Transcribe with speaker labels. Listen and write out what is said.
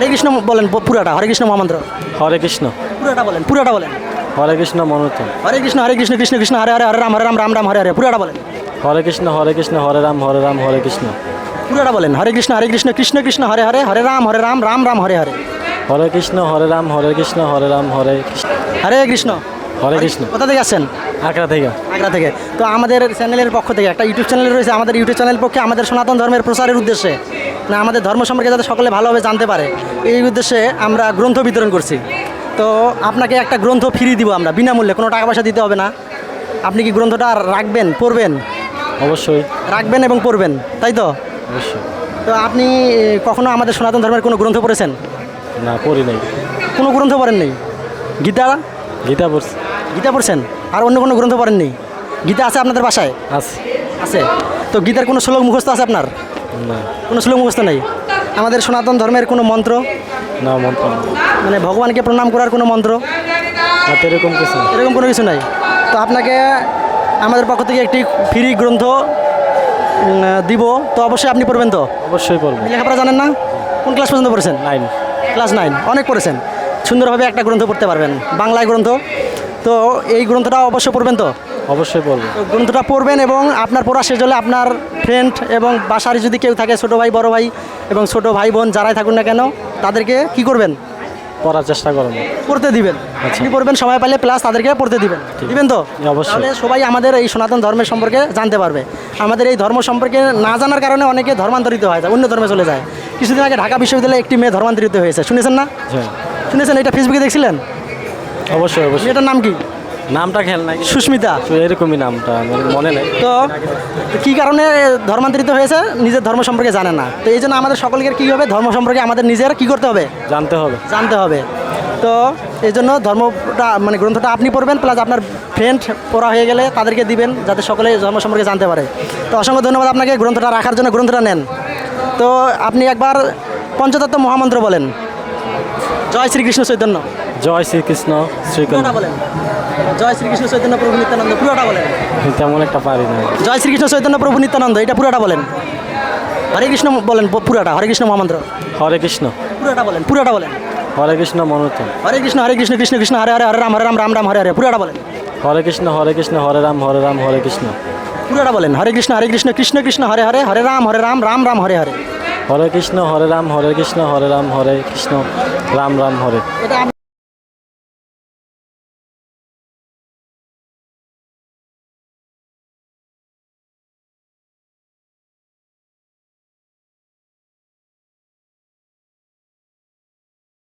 Speaker 1: হরে কৃষ্ণ বলেন পুরাটা হরে কৃষ্ণ মহামন্ত্র হরে কৃষ্ণ পুরাটা বলেন পুরাটা বলেন
Speaker 2: হরে কৃষ্ণ মনোতম
Speaker 1: হরে কৃষ্ণ হরে কৃষ্ণ কৃষ্ণ কৃষ্ণ হরে হরে হরে রাম হরে রাম রাম রাম হরে হরে
Speaker 2: পুরাটা বলেন হরে কৃষ্ণ হরে কৃষ্ণ হরে রাম হরে রাম হরে কৃষ্ণ
Speaker 1: পুরাটা বলেন হরে কৃষ্ণ হরে কৃষ্ণ কৃষ্ণ কৃষ্ণ হরে হরে হরে রাম হরে রাম রাম রাম হরে হরে
Speaker 2: হরে কৃষ্ণ হরে রাম হরে কৃষ্ণ হরে রাম হরে কৃষ্ণ
Speaker 1: হরে কৃষ্ণ হরে কৃষ্ণ
Speaker 2: কোথা থেকে আসছেন আগ্রা থেকে
Speaker 1: আগ্রা থেকে তো আমাদের চ্যানেলের পক্ষ
Speaker 2: থেকে একটা ইউটিউব চ্যানেল রয়েছে আমাদের ইউটিউব চ্যানেল পক্ষে আমাদের
Speaker 1: সনাতন ধর্মের প্রসারের উদ্দেশ্যে
Speaker 2: না আমাদের ধর্ম সম্পর্কে যাতে সকলে ভালোভাবে জানতে পারে
Speaker 1: এই উদ্দেশ্যে আমরা গ্রন্থ বিতরণ
Speaker 2: করছি তো আপনাকে একটা
Speaker 1: গ্রন্থ ফ্রি দিব আমরা বিনামূল্যে কোনো টাকা পয়সা দিতে হবে
Speaker 2: না আপনি কি গ্রন্থটা রাখবেন
Speaker 1: পড়বেন অবশ্যই
Speaker 2: রাখবেন এবং পড়বেন তাই তো
Speaker 1: অবশ্যই তো আপনি
Speaker 2: কখনো আমাদের সনাতন ধর্মের কোনো গ্রন্থ পড়েছেন না পড়ি নাই কোনো গ্রন্থ পড়েন নেই
Speaker 1: গীতা গীতা পড়ছি
Speaker 2: গীতা পড়ছেন আর অন্য কোনো গ্রন্থ পড়েননি
Speaker 1: গীতা আছে আপনাদের বাসায়
Speaker 2: আছে আছে
Speaker 1: তো গীতার কোনো শ্লোক মুখস্থ আছে আপনার
Speaker 2: কোনো শ্লোক মুখস্থ নেই
Speaker 1: আমাদের সনাতন ধর্মের কোনো মন্ত্র না মন্ত্র মানে ভগবানকে প্রণাম করার কোনো মন্ত্র এরকম কিছু এরকম কোনো কিছু নাই তো আপনাকে
Speaker 2: আমাদের পক্ষ থেকে একটি ফ্রি
Speaker 1: গ্রন্থ দিব
Speaker 2: তো অবশ্যই আপনি পড়বেন তো অবশ্যই পড়বেন
Speaker 1: লেখাপড়া জানেন না কোন ক্লাস পর্যন্ত পড়েছেন
Speaker 2: নাইন ক্লাস নাইন অনেক পড়েছেন
Speaker 1: সুন্দরভাবে একটা গ্রন্থ পড়তে পারবেন বাংলায় গ্রন্থ তো এই গ্রন্থটা অবশ্যই পড়বেন তো
Speaker 2: অবশ্যই পড়বো গ্রন্থটা পড়বেন এবং
Speaker 1: আপনার পড়া শেষ হলে আপনার ফ্রেন্ড
Speaker 2: এবং বাসার যদি কেউ থাকে ছোটো ভাই বড় ভাই
Speaker 1: এবং ছোট ভাই বোন যারাই থাকুন না কেন
Speaker 2: তাদেরকে কি করবেন
Speaker 1: পড়ার চেষ্টা করবেন পড়তে দিবেন
Speaker 2: আচ্ছা। আপনি পড়বেন সময় পাইলে প্লাস তাদেরকে পড়তে দিবেন
Speaker 1: দিবেন তো অবশ্যই সবাই আমাদের এই
Speaker 2: সনাতন ধর্মের সম্পর্কে জানতে পারবে
Speaker 1: আমাদের এই ধর্ম সম্পর্কে না জানার
Speaker 2: কারণে অনেকে ধর্মান্তরিত হয় অন্য ধর্মে চলে যায়
Speaker 1: কিছুদিন আগে ঢাকা বিশ্ববিদ্যালয়ে একটি মেয়ে ধর্মান্তরিত হয়েছে শুনেছেন না
Speaker 2: শুনেছেন এটা ফেসবুকে দেখছিলেন
Speaker 1: অবশ্যই অবশ্যই এটার নাম কি
Speaker 2: নামটা খেল নাই সুস্মিতা
Speaker 1: এরকমই নামটা মনে
Speaker 2: নেই তো কি কারণে
Speaker 1: ধর্মান্তরিত হয়েছে নিজের ধর্ম সম্পর্কে জানে না
Speaker 2: তো এই জন্য আমাদের সকলকে কী হবে ধর্ম সম্পর্কে
Speaker 1: আমাদের নিজের কি করতে হবে জানতে হবে জানতে হবে
Speaker 2: তো এই জন্য ধর্মটা
Speaker 1: মানে গ্রন্থটা আপনি পড়বেন প্লাস আপনার
Speaker 2: ফ্রেন্ড পড়া হয়ে গেলে তাদেরকে দিবেন
Speaker 1: যাতে সকলে ধর্ম সম্পর্কে জানতে পারে
Speaker 2: তো অসংখ্য ধন্যবাদ আপনাকে গ্রন্থটা রাখার জন্য গ্রন্থটা নেন
Speaker 1: তো আপনি একবার
Speaker 2: পঞ্চতত্ত্ব মহামন্ত্র বলেন
Speaker 1: জয় শ্রীকৃষ্ণ চৈতন্য
Speaker 2: জয় শ্রীকৃষ্ণ শ্রীকৃষ্ণ
Speaker 1: জয় শ্রীকৃষ্ণ চৈতন্য
Speaker 2: প্রভু নিত্যানন্দ পুরোটা বলেন তেমন একটা
Speaker 1: পারি না জয় শ্রীকৃষ্ণ চৈতন্য প্রভু নিত্যানন্দ এটা পুরোটা বলেন হরে কৃষ্ণ বলেন পুরোটা হরে কৃষ্ণ মহামন্ত্র
Speaker 2: হরে কৃষ্ণ পুরোটা বলেন পুরোটা বলেন
Speaker 1: হরে কৃষ্ণ মনোতম হরে কৃষ্ণ হরে
Speaker 2: কৃষ্ণ কৃষ্ণ কৃষ্ণ হরে হরে হরে রাম হরে রাম রাম রাম হরে হরে
Speaker 1: পুরোটা বলেন হরে কৃষ্ণ হরে কৃষ্ণ হরে
Speaker 2: রাম হরে রাম হরে কৃষ্ণ
Speaker 1: পুরোটা বলেন হরে কৃষ্ণ হরে কৃষ্ণ কৃষ্ণ
Speaker 2: কৃষ্ণ হরে হরে হরে রাম হরে রাম রাম রাম হরে হরে
Speaker 1: হরে কৃষ্ণ হরে রাম হরে কৃষ্ণ
Speaker 2: হরে রাম হরে কৃষ্ণ রাম রাম হরে